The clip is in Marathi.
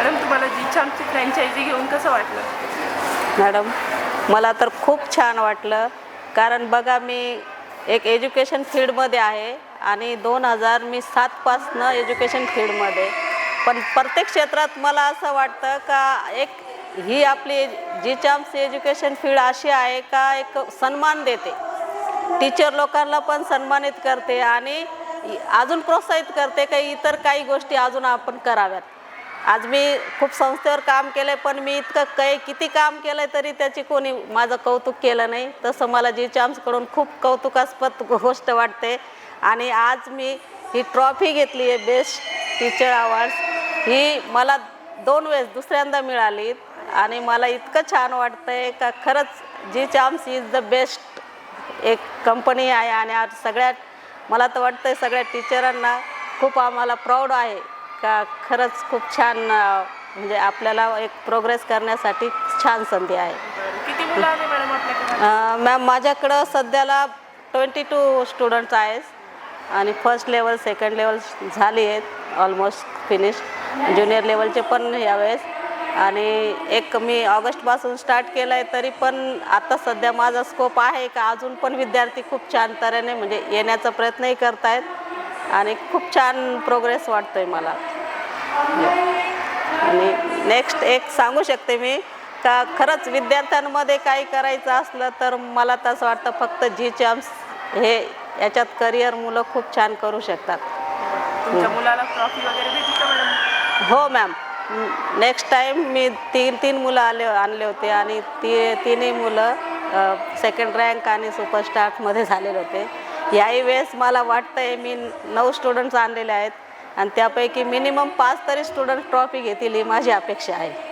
मॅडम तुम्हाला जी आमची फ्रँचायझी घेऊन कसं वाटलं? मॅडम मला तर खूप छान वाटलं. कारण बघा मी एक एज्युकेशन फील्डमध्ये आहे आणि दोन हजार मी सातपासनं एज्युकेशन फील्डमध्ये. पण प्रत्येक क्षेत्रात मला असं वाटतं का एक ही आपली जी चाम्स एज्युकेशन फील्ड अशी आहे का एक सन्मान देते. टीचर लोकांना पण सन्मानित करते आणि अजून प्रोत्साहित करते का इतर काही गोष्टी अजून आपण कराव्यात. आज मी खूप संस्थेवर काम केलं आहे पण मी इतकं काही किती काम केलं आहे तरी त्याची कोणी माझं कौतुक केलं नाही. तसं मला जी चाम्सकडून खूप कौतुकास्पद गोष्ट वाटते. आणि आज मी ही ट्रॉफी घेतली आहे बेस्ट टीचर अवॉर्ड्स. ही मला दोन वेळेस दुसऱ्यांदा मिळाली. आणि मला इतकं छान वाटतं आहे का खरंच जी चाम्स इज द बेस्ट एक कंपनी आहे. आणि आज सगळ्यात मला तर वाटतं सगळ्या टीचरांना खूप आम्हाला प्राऊड आहे. का खरंच खूप छान म्हणजे आपल्याला एक प्रोग्रेस करण्यासाठी छान संधी आहे. मॅम माझ्याकडं सध्याला ट्वेंटी टू स्टुडंट्स आहेत आणि फर्स्ट लेवल सेकंड लेवल झाली आहेत ऑलमोस्ट फिनिश ज्युनियर लेवलचे पण यावेळेस. आणि एक मी ऑगस्टपासून स्टार्ट केलं आहे तरी पण आता सध्या माझा स्कोप आहे का? अजून पण विद्यार्थी खूप छान तऱ्हेने म्हणजे येण्याचा प्रयत्नही करतायत. आणि खूप छान प्रोग्रेस वाटतोय मला. आणि नेक्स्ट एक सांगू शकते मी का खरंच विद्यार्थ्यांमध्ये काही करायचं असलं तर मला तसं वाटतं फक्त जी चाम्स हे याच्यात करिअर मुलं खूप छान करू शकतात. तुमच्या मुलाला ट्रॉफी वगैरे हो मॅम नेक्स्ट टाईम मी तीन तीन मुलं आले आणले होते आणि ती तिन्ही मुलं सेकंड रँक आणि सुपरस्टार्टमध्ये झालेले होते. याही वेळेस मला वाटतं आहे मी नऊ स्टुडंट्स आणलेले आहेत. आणि त्यापैकी मिनिमम पाच तरी स्टुडंट ट्रॉफी घेतील ही माझी अपेक्षा आहे.